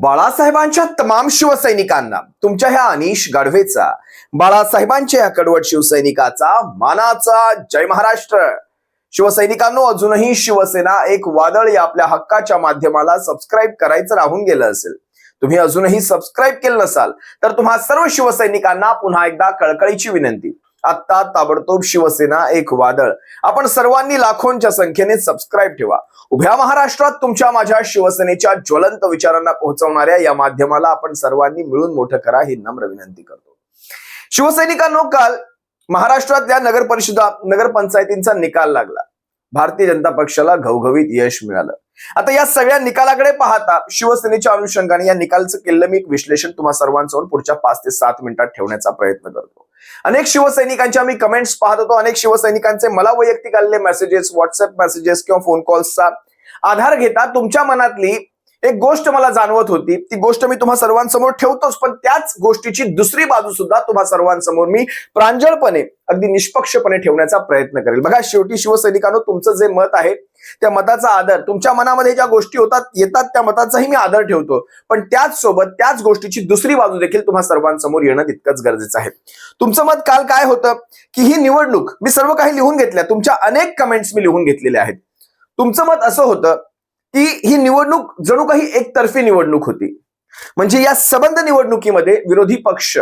बाळासाहेबांच्या तमाम शिवसैनिकांना तुमच्या ह्या अनिश गाढवेचा बाळासाहेबांच्या या कडवट शिवसैनिकाचा मानाचा जय महाराष्ट्र. शिवसैनिकांनो अजूनही शिवसेना एक वादळ या आपल्या हक्काच्या माध्यमाला सबस्क्राईब करायचं राहून गेलं असेल. तुम्ही अजूनही सबस्क्राईब केलं नसाल तर तुम्हा सर्व शिवसैनिकांना पुन्हा एकदा कळकळीची विनंती. आत्ता ताबडतोब शिवसेना एक वादळ. आपण सर्वांनी लाखोंच्या संख्येने सबस्क्राईब ठेवा. उभ्या महाराष्ट्रात तुमच्या माझ्या शिवसेनेच्या ज्वलंत विचारांना पोहोचवणाऱ्या या माध्यमाला आपण सर्वांनी मिळून मोठं करा ही नम्र विनंती करतो. शिवसैनिकांनो काल महाराष्ट्रातल्या नगर परिषदा नगरपंचायतींचा निकाल लागला. भारतीय जनता पक्षाला घवघवीत यश मिळालं. आता या सगळ्या निकालाकडे पाहता शिवसेनेच्या अनुषंगाने या निकालचं केलेलं मी एक विश्लेषण तुम्हा सर्वांसमोर पुढच्या पाच ते सात मिनिटात ठेवण्याचा प्रयत्न करतो. अनेक शिवसैनिकांच्या मी कमेंट्स पाहत होतो. अनेक शिवसैनिकांचे मला वैयक्तिक आलेले मेसेजेस व्हॉट्सअप मेसेजेस किंवा फोन कॉल्सचा आधार घेता तुमच्या मनातली एक गोष्ट मला जाणवत होती. ती गोष्ट मी तुम्हा सर्वांसमोर ठेवतोच पण त्याच गोष्टीची दुसरी बाजू सुद्धा तुम्हा सर्वांसमोर मी प्रांजळपणे अगदी निष्पक्षपणे ठेवण्याचा प्रयत्न करेल. बघा शेवटी शिवसैनिकांनो तुमचं जे मत आहे त्या मताचा आदर. तुमच्या मनामध्ये ज्या गोष्टी होतात येतात त्या मताचाही मी आदर ठेवतो. पण त्याच सोबत त्याच गोष्टीची दुसरी बाजू देखील तुम्हा सर्वांसमोर येणं तितकंच गरजेचं आहे. तुमचं मत काल काय होतं? की ही निवडणूक मी सर्व काही लिहून घेतल्या. तुमच्या अनेक कमेंट्स मी लिहून घेतलेल्या आहेत. तुमचं मत असं होतं की ही निवडणूक जणू काही एकतर्फी निवडणूक होती. म्हणजे या सबंध निवडणुकीमध्ये विरोधी पक्ष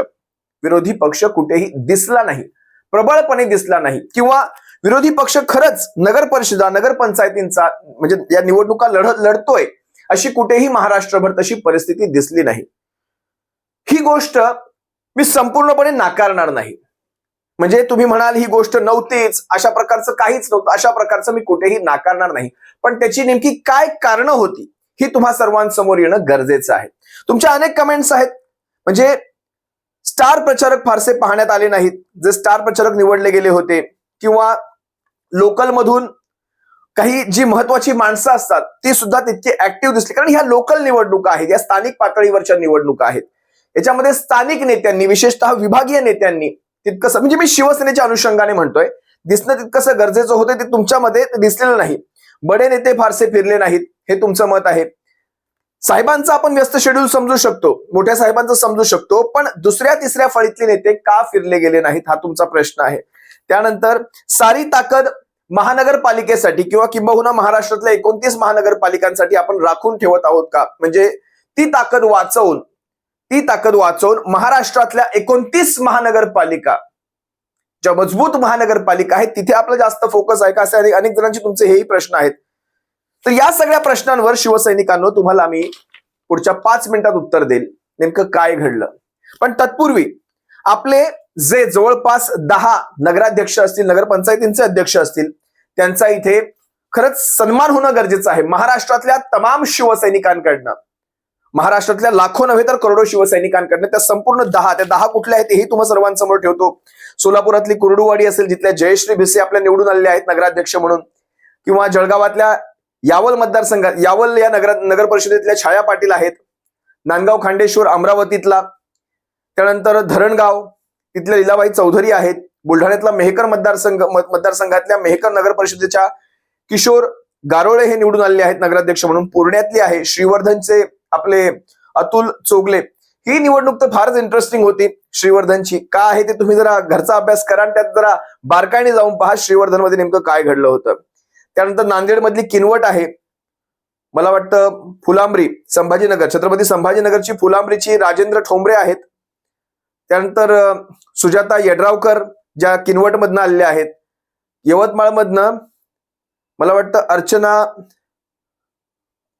विरोधी पक्ष कुठेही दिसला नाही. प्रबळपणे दिसला नाही. किंवा विरोधी पक्ष खरंच नगर परिषदा नगरपंचायतींचा म्हणजे या निवडणुका लढत लढतोय अशी कुठेही महाराष्ट्रभर तशी परिस्थिती दिसली नाही. ही गोष्ट मी संपूर्णपणे नाकारणार नाही. म्हणजे तुम्ही म्हणाल ही गोष्ट नव्हतीच अशा प्रकारचं काहीच नव्हतं अशा प्रकारचं मी कुठेही नाकारणार नाही. पण त्याची नेमकी काय कारणं होती ही तुम्हा सर्वांसमोर येणं गरजेचं आहे. तुमच्या अनेक कमेंट्स आहेत. म्हणजे स्टार प्रचारक फारसे पाहण्यात आले नाहीत. जे स्टार प्रचारक निवडले गेले होते किंवा लोकलमधून काही जी महत्वाची माणसं असतात ती सुद्धा तितकी ऍक्टिव्ह दिसली. कारण ह्या लोकल निवडणुका आहेत या स्थानिक पातळीवरच्या निवडणुका आहेत. याच्यामध्ये स्थानिक नेत्यांनी विशेषतः विभागीय नेत्यांनी तितकंसं म्हणजे मी शिवसेनेच्या अनुषंगाने म्हणतोय दिसणं तितकंसं गरजेचं होतं ते तुमच्यामध्ये दिसलेलं नाही. बडे नेते फारसे फिरले नाहीत हे तुमचं मत आहे. साहेबांचं आपण व्यस्त शेड्यूल समजू शकतो मोठ्या साहेबांचं समजू शकतो पण दुसऱ्या तिसऱ्या फळीतले नेते का फिरले गेले नाहीत हा तुमचा प्रश्न आहे. त्यानंतर सारी ताकद महानगरपालिकेसाठी किंवा किंबहुना महाराष्ट्रातल्या एकोणतीस महानगरपालिकांसाठी आपण राखून ठेवत आहोत का? म्हणजे ती ताकद वाचवून ती ताकद वाचवून महाराष्ट्रातल्या एकोणतीस महानगरपालिका ज्या मजबूत महानगरपालिका आहेत तिथे आपलं जास्त फोकस आहे का? असे अनेक अनेक जणांचे तुमचे हेही प्रश्न आहेत. तर या सगळ्या प्रश्नांवर शिवसैनिकांनो तुम्हाला मी पुढच्या पाच मिनिटात उत्तर देईल नेमकं काय घडलं. पण तत्पूर्वी आपले जे जवळपास दहा नगराध्यक्ष असतील नगरपंचायतींचे अध्यक्ष असतील त्यांचा इथे खरंच सन्मान होणं गरजेचं आहे. महाराष्ट्रातल्या तमाम शिवसैनिकांकडनं महाराष्ट्रातल्या लाखो नव्हे तर करोडो शिवसैनिकांकडनं त्या संपूर्ण दहा त्या दहा कुठल्या आहेत हेही तुम्हा सर्वांसमोर ठेवतो. सोलापुरातली कुरडूवाडी असेल जिथल्या जयश्री भिसे आपल्या निवडून आलेले आहेत नगराध्यक्ष म्हणून किंवा जळगावातल्या यावल मतदारसंघात यावल या नगर नगर परिषदेतल्या छाया पाटील आहेत नांदगाव खांडेश्वर अमरावतीतला त्यानंतर धरणगाव तिथल्या लीलाबाई चौधरी आहेत. बुलढाण्यातला मेहकर मतदारसंघ मत- मतदारसंघातल्या मेहकर नगर परिषदेच्या किशोर गारोळे हे निवडून आलेले आहेत नगराध्यक्ष म्हणून. पुरण्यातले आहे श्रीवर्धनचे आपले अतुल चोगले. ही निवडणूक तर फारच इंटरेस्टिंग होती श्रीवर्धनची. का आहे ते तुम्ही जरा घरचा अभ्यास करा आणि त्यात जरा बारकाईने जाऊन पहा श्रीवर्धनमध्ये नेमकं काय घडलं होतं. त्यानंतर नांदेड मधली किनवट आहे. मला वाटतं फुलांबरी संभाजीनगर छत्रपती संभाजीनगरची फुलांबरीची राजेंद्र ठोंबरे आहेत. त्यानंतर सुजाता यड्रावकर ज्या किनवटमधनं आलेल्या आहेत. यवतमाळमधनं मला वाटतं अर्चना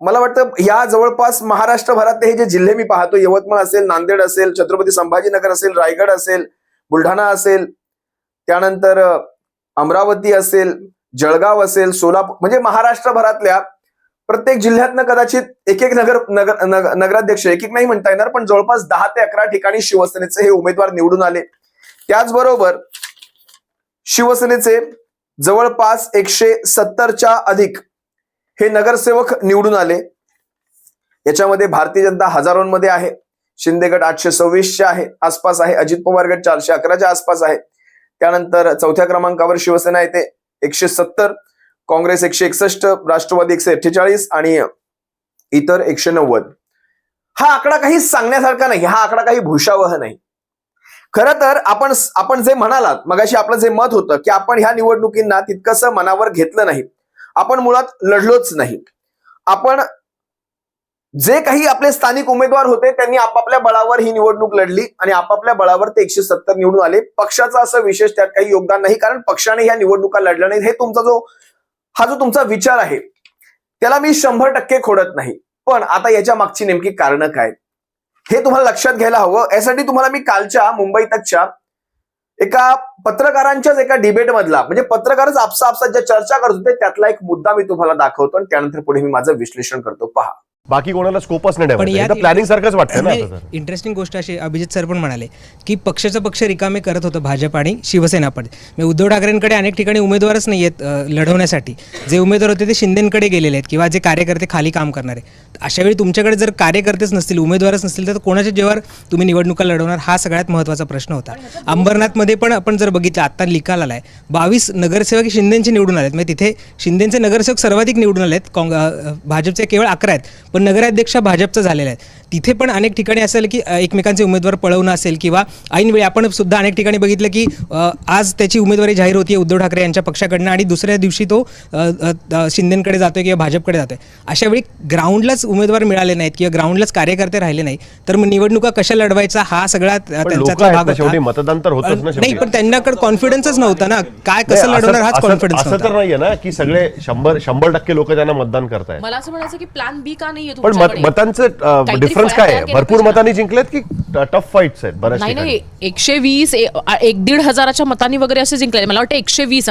मला वाटतं या जवळपास महाराष्ट्रभरातले हे जे जिल्हे मी पाहतो यवतमाळ असेल नांदेड असेल छत्रपती संभाजीनगर असेल रायगड असेल बुलढाणा असेल त्यानंतर अमरावती असेल जळगाव असेल सोलापूर म्हणजे महाराष्ट्रभरातल्या प्रत्येक जिल्ह्यातनं कदाचित एक एक नगर नगर नगराध्यक्ष एक एक नाही म्हणता येणार पण जवळपास दहा ते अकरा ठिकाणी शिवसेनेचे हे उमेदवार निवडून आले. त्याचबरोबर शिवसेनेचे जवळपास एकशे सत्तरच्या अधिक हे नगरसेवक निवडून आले. याच्यामध्ये भारतीय जनता हजारोंमध्ये आहे. शिंदे गट आठशे सव्वीसच्या आहे. आसपास आहे. अजित पवार गट चारशे अकराच्या आसपास आहे. त्यानंतर चौथ्या क्रमांकावर शिवसेना येते. एकशे सत्तर. काँग्रेस एकशे एकसष्ट राष्ट्रवादी एकशे अठ्ठेचाळीस आणि इतर एकशे नव्वद. हा आकडा काही सांगण्यासारखा नाही हा आकडा काही भूषावह नाही. खरं तर आपण आपण जे म्हणालात मगाशी आपलं जे मत होतं की आपण ह्या निवडणुकींना तितकंसं मनावर घेतलं नाही आपण मुळात लढलोच नाही. आपण जे काही आपले स्थानिक उमेदवार होते त्यांनी आपापल्या बळावर ही निवडणूक लढली आणि आपापल्या बळावर ते एकशे सत्तर निवडून आले. पक्षाचं असं विशेष त्यात काही योगदान नाही कारण पक्षाने ह्या निवडणुका लढल्या नाहीत. हे तुमचा जो हा जो तुमचा विचार आहे त्याला मी शंभर टक्के खोडत नाही. पण आता याच्या मागची नेमकी कारणं काय? हे तुम्हाला लक्षात घ्यायला हवं. यासाठी तुम्हाला मी कालच्या मुंबई तकच्या एका पत्रकारांच्याच एका डिबेट मधला म्हणजे पत्रकारच आपसा आपसा ज्या चर्चा करत होते त्यातला एक मुद्दा मी तुम्हाला दाखवतो आणि त्यानंतर पुढे मी माझं विश्लेषण करतो. पहा. बाकी कोणाला स्कोपच नाही प्लॅनिंग सारखंच वाटतं. इंटरेस्टिंग गोष्ट अशी अभिजित सर पण म्हणाले की पक्षाचं पक्ष रिकामे करत होतं भाजप आणि शिवसेना पण. म्हणजे उद्धव ठाकरेंकडे अनेक ठिकाणी उमेदवारच नाही आहेत लढवण्यासाठी. जे उमेदवार होते ते शिंदेकडे गेलेले आहेत किंवा जे कार्यकर्ते खाली काम करणारे. अशा वेळी तुमच्याकडे जर कार्यकर्तेच नसतील उमेदवारच नसतील तर कोणाच्या जेव्हा तुम्ही निवडणुका लढवणार? हा सगळ्यात महत्त्वाचा प्रश्न होता. अंबरनाथमध्ये पण आपण जर बघितलं आत्ता निकाल आलाय. बावीस नगरसेवक शिंदेचे निवडून आलेत. म्हणजे तिथे शिंदेचे नगरसेवक सर्वाधिक निवडून आलेत. काँग भाजपचे केवळ अकरा आहेत. पण नगराध्यक्ष भाजपचं झालेलं आहे. तिथे पण अनेक ठिकाणी असेल की एकमेकांचे उमेदवार पळवणं असेल किंवा ऐनवेळी आपण सुद्धा अनेक ठिकाणी बघितलं की आज त्याची उमेदवारी जाहीर होती उद्धव ठाकरे यांच्या पक्षाकडनं आणि दुसऱ्या दिवशी तो शिंदेकडे जातोय किंवा भाजपकडे जातोय. अशा वेळी ग्राउंडलाच उमेदवार मिळाले नाहीत किंवा ग्राउंडलाच कार्यकर्ते राहिले नाही तर मग निवडणुका कशा लढवायचा हा सगळा त्यांचा भाग मतदान तर होतच नाही पण त्यांच्याकडे कॉन्फिडन्सच नव्हता ना. काय कसं नाही, लढवणार हाच कॉन्फिडन्स असं तर नाहीये ना की सगळे शंभर शंभर टक्के लोक त्यांना मतदान करतायत. मला असं म्हणायचं की प्लॅन बी का नाहीये पण मत? मतांचं काहीतरी डिफरन्स काय आहे भरपूर. मतांनी जिंकलेत की टफ फाईट्स आहेत बऱ्याच नाही ठिकाणी नाही एकशे वीस ए- आ- एक दीड हजाराच्या मतांनी वगैरे असे जिंकले मला वाटतं एकशे वीस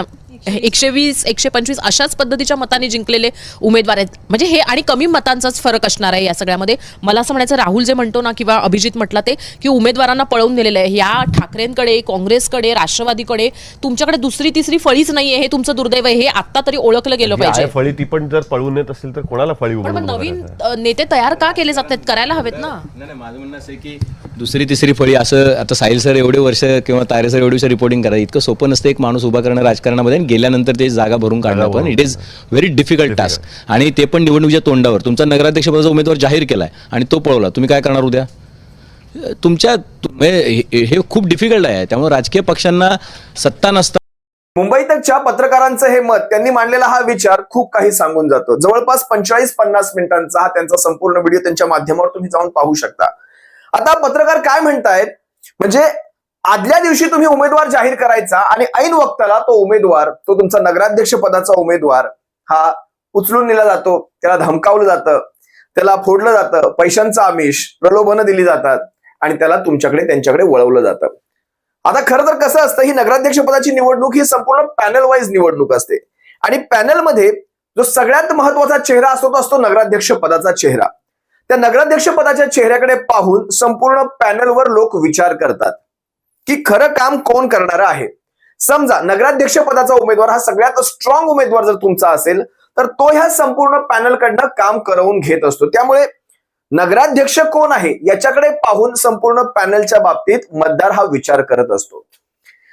एकशे वीस एकशे पंचवीस अशाच पद्धतीच्या मतांनी जिंकलेले उमेदवार आहेत. म्हणजे हे आणि कमी मतांचाच फरक असणार आहे या सगळ्यामध्ये. मला असं म्हणायचं राहुल जे म्हणतो ना किंवा अभिजित म्हटलं ते की उमेदवारांना पळवून दिलेलं आहे. या ठाकरेंकडे काँग्रेसकडे राष्ट्रवादीकडे तुमच्याकडे दुसरी तिसरी फळीच नाहीये हे तुमचं दुर्दैव आहे. हे आता तरी ओळखलं गेलं जी पाहिजे. फळी ती पण जर पळून येत असेल तर कोणाला फळी पण नवीन नेते तयार का केले जात आहेत करायला हवेत ना. नाही नाही माझं म्हणणं असं आहे की दुसरी तिसरी फळी असं आता साहिल सर एवढे वर्ष किंवा तारे सर एवढे वर्ष रिपोर्टिंग करा. इतकं सोपं नसतं एक माणूस उभा करणं राजकारणामध्ये गेल्यानंतर ते जागा भरून काढणं पण it is very difficult task आणि ते पण निवडणुकीच्या तोंडावर. तुमचा नगराध्यक्षपदाचा उमेदवार जाहीर केलाय आणि तो पळवला. तुम्ही काय करणार उद्या? तुमच्या हे खूप डिफिकल्ट आहे. त्यामुळे राजकीय पक्षांना सत्ता नसता मुंबई तकच्या पत्रकारांचं हे मत त्यांनी मांडलेला हा विचार खूप काही सांगून जातो. जवळपास पंचेचाळीस पन्नास मिनिटांचा हा त्यांचा संपूर्ण व्हिडिओ त्यांच्या माध्यमावर तुम्ही जाऊन पाहू शकता. आता पत्रकार काय म्हणतायत? म्हणजे आदल्या दिवशी तुम्ही उमेदवार जाहीर करायचा आणि ऐन वक्ताला तो उमेदवार तो तुमचा नगराध्यक्ष पदाचा उमेदवार हा उचलून नेला जातो त्याला धमकावलं जातं त्याला फोडलं जातं पैशांचं आमिष प्रलोभनं दिली जातात आणि त्याला तुमच्याकडे त्यांच्याकडे वळवलं जातं. आता खरं तर कसं असतं ही नगराध्यक्ष पदाची निवडणूक ही संपूर्ण पॅनल वाईज निवडणूक असते. आणि पॅनलमध्ये जो सगळ्यात महत्त्वाचा चेहरा असतो तो असतो नगराध्यक्ष पदाचा चेहरा. त्या नगराध्यक्ष पदाच्या चेहऱ्याकडे पाहून संपूर्ण पॅनलवर लोक विचार करतात. की खरं काम कोण करणार आहे? समजा नगराध्यक्ष पदाचा उमेदवार हा सगळ्यात स्ट्रॉंग उमेदवार जर तुमचा असेल तर तो ह्या संपूर्ण पॅनलकडनं काम करवून घेत असतो. त्यामुळे नगराध्यक्ष कोण आहे याच्याकडे पाहून संपूर्ण पॅनलच्या बाबतीत मतदार हा विचार करत असतो.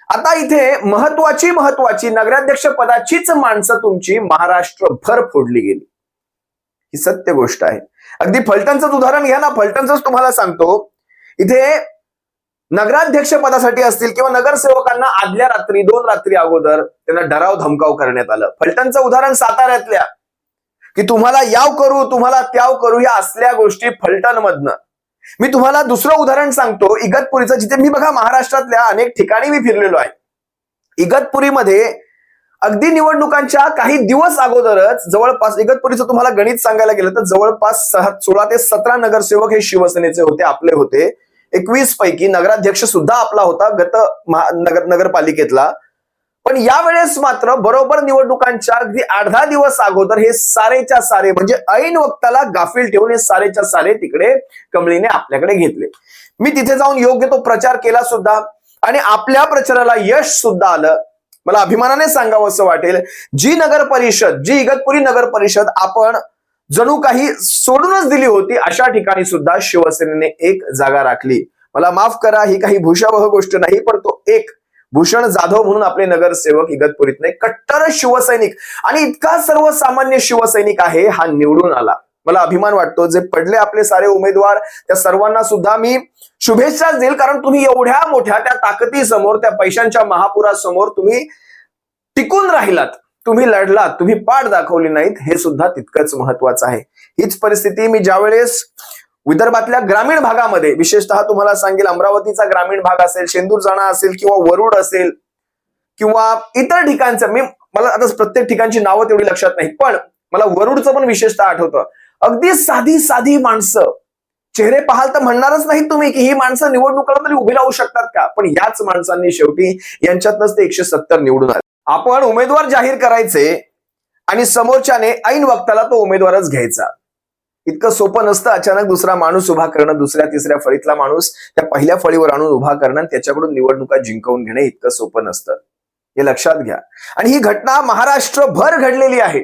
आता इथे महत्वाची महत्वाची नगराध्यक्ष पदाचीच माणसं तुमची महाराष्ट्रभर फोडली गेली. ही सत्य गोष्ट आहे. अगदी फलटणचंच उदाहरण घ्या ना. फलटणच तुम्हाला सांगतो. इथे नगराध्यक्ष पदासाठी असतील किंवा नगरसेवकांना आदल्या रात्री दोन रात्री अगोदर त्यांना डराव धमकाव करण्यात आलं. फलटणचं उदाहरण साताऱ्यातल्या. की तुम्हाला याव करू तुम्हाला त्याव करू या असल्या गोष्टी फलटणमधनं. मी तुम्हाला दुसरं उदाहरण सांगतो. इगतपुरीचं जिथे मी बघा महाराष्ट्रातल्या अनेक ठिकाणी मी फिरलेलो आहे. इगतपुरीमध्ये अगदी निवडणुकांच्या काही दिवस अगोदरच जवळपास इगतपुरीचं तुम्हाला गणित सांगायला गेलं तर जवळपास सहा सोळा ते सतरा नगरसेवक हे शिवसेनेचे होते आपले होते. एकवीस पैकी नगराध्यक्ष सुद्धा आपला होता गत नगर नगरपालिकेतला. पण यावेळेस मात्र बरोबर निवडणुकांच्या अगदी अर्धा दिवस अगोदर हे सारेच्या सारे म्हणजे ऐन वक्ताला गाफील ठेवून हे सारेच्या सारे तिकडे कमळीने आपल्याकडे घेतले. मी तिथे जाऊन योग्य तो प्रचार केला सुद्धा आणि आपल्या प्रचाराला यश सुद्धा आलं. मला अभिमानाने सांगावं असं वाटेल जी नगर परिषद जी इगतपुरी नगर परिषद आपण जणू काही सोडूनच दिली होती अशा ठिकाणी सुद्धा शिवसेनेने एक जागा राखली. मला माफ करा ही काही भूषावह गोष्ट नाही पण तो एक भूषण जाधव म्हणून आपले नगरसेवक इगतपुरीतले कट्टर शिवसैनिक. आणि इतका सर्वसामान्य शिवसैनिक आहे हा निवडून आला. मला अभिमान वाटतो जे पडले आपले सारे उमेदवार त्या सर्वांना सुद्धा मी शुभेच्छा देईल कारण तुम्ही एवढ्या मोठ्या त्या ताकदीसमोर त्या पैशांच्या महापुरासमोर तुम्ही टिकून राहिलात. तुम्ही लढलात तुम्ही पाठ दाखवली नाहीत हे सुद्धा तितकंच महत्वाचं आहे. हीच परिस्थिती मी ज्यावेळेस विदर्भातल्या ग्रामीण भागामध्ये विशेषतः तुम्हाला सांगेल अमरावतीचा ग्रामीण भाग असेल शेंदूर जाणा असेल किंवा वरुड असेल किंवा इतर ठिकाणचं मी मला आता प्रत्येक ठिकाणची नावं तेवढी लक्षात नाही पण मला वरुडचं पण विशेषतः आठवतं. अगदी साधी साधी माणसं चेहरे पाहाल तर म्हणणारच नाही तुम्ही की ही माणसं निवडणुकाला तरी उभी राहू शकतात का? पण याच माणसांनी शेवटी यांच्यातनंच ते एकशे सत्तर निवडून आले. आपण उमेदवार जाहीर करायचे आणि समोरच्याने ऐन वक्ताला तो उमेदवारच घ्यायचा. इतकं सोपं नसतं. अचानक दुसरा माणूस उभा करणं दुसऱ्या तिसऱ्या फळीतला माणूस त्या पहिल्या फळीवर आणून उभा करणं त्याच्याकडून निवडणुका जिंकवून घेणं इतकं सोपं नसतं. हे लक्षात घ्या. आणि ही घटना महाराष्ट्रभर घडलेली आहे.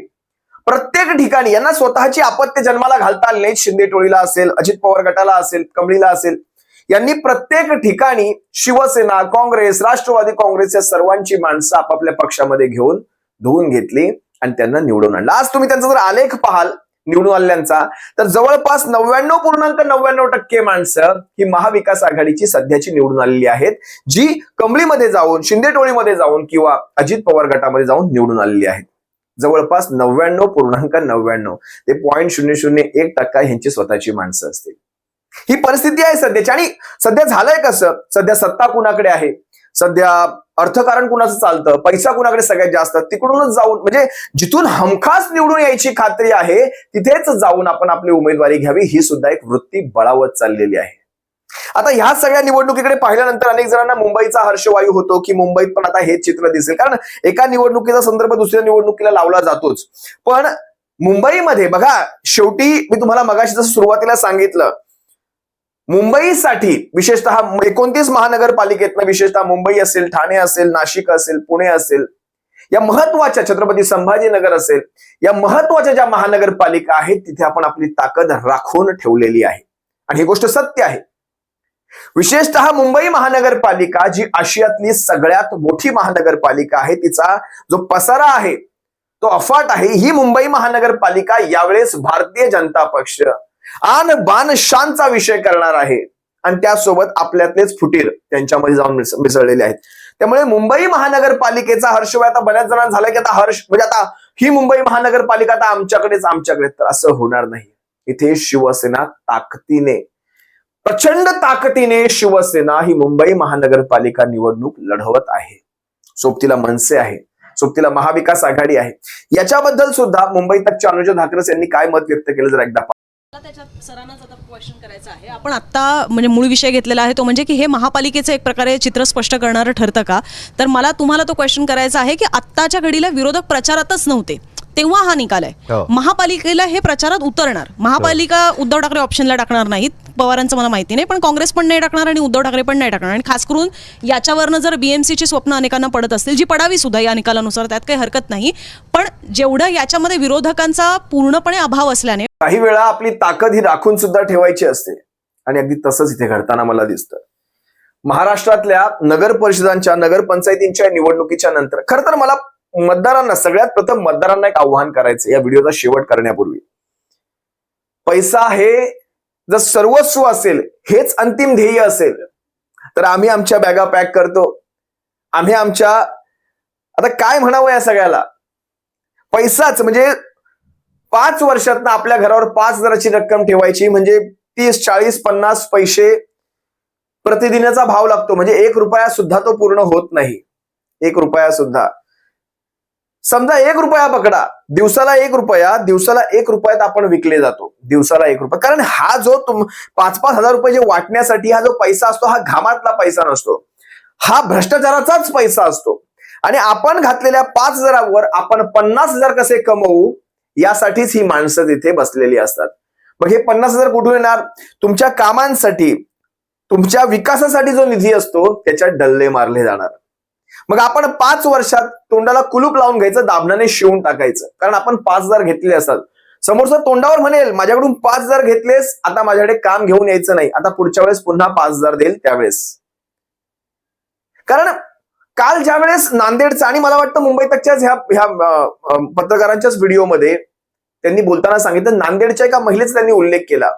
प्रत्येक ठिकाणी यांना स्वतःची आपत्ती जन्माला घालता आली नाही शिंदे टोळीला असेल अजित पवार गटाला असेल कमळीला असेल. यांनी प्रत्येक ठिकाणी शिवसेना काँग्रेस राष्ट्रवादी काँग्रेस या सर्वांची माणसं आपापल्या पक्षामध्ये घेऊन धुवून घेतली आणि त्यांना निवडून आणलं. आज तुम्ही त्यांचा जर आलेख पाहाल निवडून आलेल्यांचा तर जवळपास नव्याण्णव पूर्णांक नव्याण्णव टक्के माणसं ही महाविकास आघाडीची सध्याची निवडून आलेली आहेत जी कमळीमध्ये जाऊन शिंदे टोळीमध्ये जाऊन किंवा अजित पवार गटामध्ये जाऊन निवडून आलेली आहेत. जवळपास नव्याण्णव पूर्णांक नव्याण्णव. ते पॉईंट शून्य शून्य एक टक्का ह्यांची स्वतःची माणसं असतील. ही परिस्थिती आहे सध्याची. आणि सध्या झालंय कसं? सध्या सत्ता कुणाकडे आहे? सध्या अर्थकारण कुणाचं चालतं? पैसा कुणाकडे सगळ्यात जास्त? तिकडूनच जाऊन म्हणजे जिथून हमखास निवडून यायची खात्री आहे तिथेच जाऊन आपण आपली उमेदवारी घ्यावी ही सुद्धा एक वृत्ती बळावत चाललेली आहे. आता ह्या सगळ्या निवडणुकीकडे पाहिल्यानंतर अनेक जणांना मुंबईचा हर्षवायू होतो की मुंबईत पण आता हे चित्र दिसेल. कारण एका निवडणुकीचा संदर्भ दुसऱ्या निवडणुकीला लावला जातोच. पण मुंबईमध्ये बघा शेवटी मी तुम्हाला मगाशी जसं सुरुवातीला सांगितलं मुंबईसाठी विशेषतः एकोणतीस महानगरपालिकेतनं विशेषतः मुंबई असेल ठाणे असेल नाशिक असेल पुणे असेल या महत्त्वाच्या छत्रपती संभाजीनगर असेल या महत्त्वाच्या ज्या महानगरपालिका आहेत तिथे आपण आपली ताकद राखून ठेवलेली आहे. आणि ही गोष्ट सत्य आहे. विशेषतः मुंबई महानगरपालिका जी आशियातली सगळ्यात मोठी महानगरपालिका आहे तिचा जो पसारा आहे तो अफाट आहे ही मुंबई महानगरपालिका यावेळेस भारतीय जनता पक्ष आन बान शानचा विषय करणार आहे. आणि त्यासोबत आपल्यातलेच फुटीर त्यांच्यामध्ये जाऊन मिसळलेले आहेत. त्यामुळे मुंबई महानगरपालिकेचा हर्षवाय आता बऱ्याच जणांना झाला की आता हर्ष म्हणजे आता ही मुंबई महानगरपालिका आता आमच्याकडेच आमच्याकडे. तर असं होणार नाही. इथे शिवसेना ताकदीने प्रचंड ताकदीने शिवसेना ही मुंबई महानगरपालिका निवडणूक लढवत आहे. सोबतीला मनसे आहे. सोबतीला महाविकास आघाडी आहे. याच्याबद्दल सुद्धा मुंबई तकच्या अनुजा धाकरस यांनी काय मत व्यक्त केलं? जर एकदा त्याच्यात सरांनाच आता क्वेश्चन करायचं आहे. आपण आत्ता म्हणजे मूळ विषय घेतलेला आहे तो म्हणजे की हे महापालिकेचं एक प्रकारे चित्र स्पष्ट करणारं ठरतं का? तर मला तुम्हाला तो क्वेश्चन करायचा आहे की आत्ताच्या घडीला विरोधक प्रचारातच नव्हते. तेव्हा हा निकाल आहे. हो. महापालिकेला हे प्रचारात उतरणार. महापालिका उद्धव ठाकरे ऑप्शनला टाकणार नाहीत. पवारांचं मला माहिती नाही पण काँग्रेस पण नाही टाकणार आणि उद्धव ठाकरे पण नाही टाकणार. आणि खास करून याच्यावरनं जर बीएमसीची स्वप्न अनेकांना पडत असतील जी पडावी सुद्धा या निकालानुसार त्यात काही हरकत नाही. पण जेवढं याच्यामध्ये विरोधकांचा पूर्णपणे अभाव असल्याने काही वेळा आपली ताकद ही राखून सुद्धा ठेवायची असते. आणि अगदी तसंच इथे घडताना मला दिसतं. महाराष्ट्रातल्या नगर परिषदांच्या नगरपंचायतींच्या निवडणुकीच्या नंतर खरं तर मला मतदारांना सगळ्यात प्रथम मतदारांना एक आव्हान करायचं या व्हिडिओचा शेवट करण्यापूर्वी. पैसा हे जर सर्वस्व असेल हेच अंतिम ध्येय असेल तर आम्ही आमच्या बॅगा पॅक करतो. आम्ही आमच्या आता काय म्हणावं या सगळ्याला? पैसाच म्हणजे पाच वर्षात आपल्या घरावर पाच हजाराची रक्कम ठेवायची म्हणजे तीस चाळीस पन्नास पैसे प्रतिदिनाचा भाव लागतो. म्हणजे एक रुपया सुद्धा तो पूर्ण होत नाही. एक रुपया सुद्धा. समजा एक रुपया पकडा. दिवसाला एक रुपया दिवसाला एक रुपयात आपण विकले जातो. दिवसाला एक रुपया. कारण हा जो तुम पाच पाच हजार रुपये जे वाटण्यासाठी हा जो पैसा असतो हा घामातला पैसा नसतो. हा भ्रष्टाचाराचाच पैसा असतो. आणि आपण घातलेल्या पाच हजारावर आपण पन्नास हजार कसे कमवू यासाठीच ही माणसं तिथे बसलेली असतात. मग हे पन्नास हजार कुठून येणार? तुमच्या कामांसाठी तुमच्या विकासासाठी जो निधी असतो त्याच्यात डल्ले मारले जाणार. मग आपण पाच वर्षात तोंडाला कुलूप लावून घ्यायचं दाबण्याने शिवून टाकायचं. कारण आपण पाच हजार घेतले असतात समोरचा तोंडावर म्हणेल माझ्याकडून पाच हजार घेतलेस आता माझ्याकडे काम घेऊन यायचं नाही. आता पुढच्या वेळेस पुन्हा पाच हजार देईल त्यावेळेस. कारण काल ज्या वेळेस नांदेडचा आणि मला वाटतं मुंबई तकच्याच ह्या ह्या पत्रकारांच्याच व्हिडिओमध्ये त्यांनी बोलताना सांगितलं नांदेडच्या एका महिलेचा त्यांनी उल्लेख केला.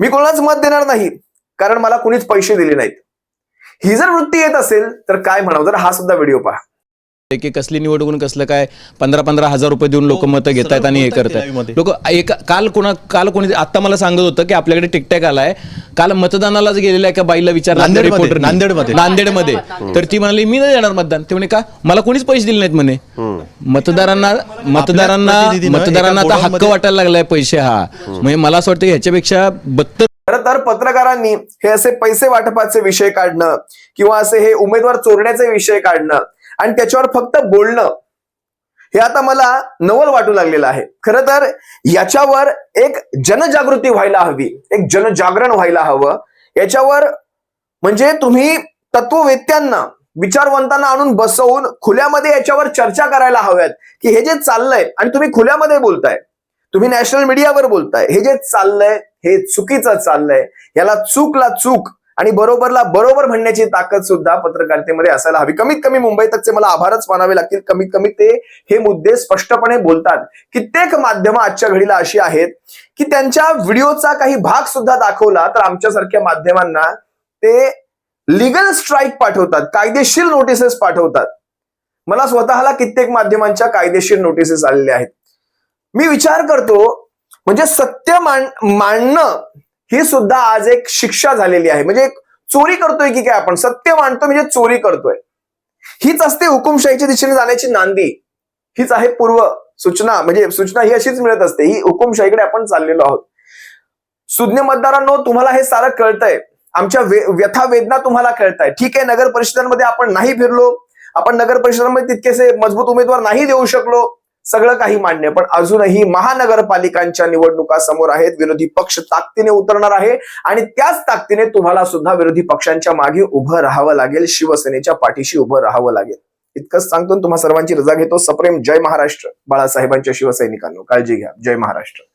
मी कोणालाच मत देणार नाही कारण मला कुणीच पैसे दिले नाहीत. ही जर वृत्ती येत असेल तर काय म्हणावं? जर हा सुद्धा व्हिडिओ पहा. की कसली निवडणूक कसलं काय? पंधरा पंधरा हजार रुपये देऊन लोक मतं घेत आहेत आणि हे करतायत. लोक एक काल कोणा काल कोणी आता मला सांगत होतं की आपल्याकडे टिकटॅक आलाय. काल मतदानालाच गेलेल्या एका बाईला विचारलं नांदेडमध्ये, रिपोर्टर नांदेडमध्ये. नांदेडमध्ये. तर ती म्हणाली मी नाही देणार मतदान. ते म्हणे का? मला कोणीच पैसे दिले नाहीत म्हणे. मतदारांना मतदारांना मतदारांना एका आता हक्क वाटायला लागलाय पैसे हा. म्हणजे मला असं वाटतं ह्याच्यापेक्षा बत्तर खरं तर पत्रकारांनी हे असे पैसे वाटपाचे विषय काढणं किंवा असे हे उमेदवार चोरण्याचे विषय काढणं आणि त्याच्यावर फक्त बोलणं हे आता मला नवल वाटू लागलेलं आहे. खर तर याच्यावर एक जनजागृती व्हायला हवी एक जनजागरण व्हायला हवं. याच्यावर म्हणजे तुम्ही तत्ववेत्यांना विचारवंतांना आणून बसवून खुल्यामध्ये याच्यावर चर्चा करायला हव्यात की हे जे चाललंय आणि तुम्ही खुल्यामध्ये बोलताय. तुम्ही नॅशनल मीडियावर बोलताय. हे जे चाललंय हे चुकीचं चाललंय याला चूकला चूक आणि बरोबरला बरोबर म्हणण्याची ताकद सुद्धा पत्रकारितेमध्ये असायला हवी. कमीत कमी मुंबई तकचे मला आभारच मानावे लागतील. कमीत कमी ते हे मुद्दे स्पष्टपणे बोलतात. कित्येक माध्यमं आजच्या घडीला अशी आहेत की त्यांच्या व्हिडिओचा काही भाग सुद्धा दाखवला तर आमच्यासारख्या माध्यमांना ते लिगल स्ट्राईक पाठवतात कायदेशीर नोटिसेस पाठवतात. मला स्वतःला कित्येक माध्यमांच्या कायदेशीर नोटिसेस आलेल्या आहेत. मी विचार करतो म्हणजे सत्य मान मांडणं ही सुद्धा आज एक शिक्षा झालेली आहे. म्हणजे एक चोरी करतोय की काय आपण? सत्य मांडतोय म्हणजे चोरी करतोय. हीच असते हुकुमशाहीच्या दिशेने जाण्याची नांदी. हीच आहे पूर्व सूचना. म्हणजे सूचना ही अशीच मिळत असते. ही हुकुमशाहीकडे आपण चाललेलो आहोत. सुज्ञ मतदारांनो तुम्हाला हे सारं कळतंय. आमच्या वे- व्यथा वेदना तुम्हाला कळताय. ठीक आहे नगर परिषदांमध्ये आपण नाही फिरलो. आपण नगर परिषदांमध्ये तितकेसे मजबूत उमेदवार नाही देऊ शकलो. सगळं काही मान्य पण अजूनही महानगरपालिकांच्या निवडणुका समोर आहेत. विरोधी पक्ष ताकदीने उतरणार आहे. आणि त्याच ताकदीने तुम्हाला सुद्धा विरोधी पक्षांच्या मागे उभं राहावं लागेल. शिवसेनेच्या पाठीशी उभं राहावं लागेल. इतकंच सांगतो तुम्हा सर्वांची रजा घेतो. सप्रेम जय महाराष्ट्र. बाळासाहेबांच्या शिवसैनिकांनो काळजी घ्या. जय महाराष्ट्र.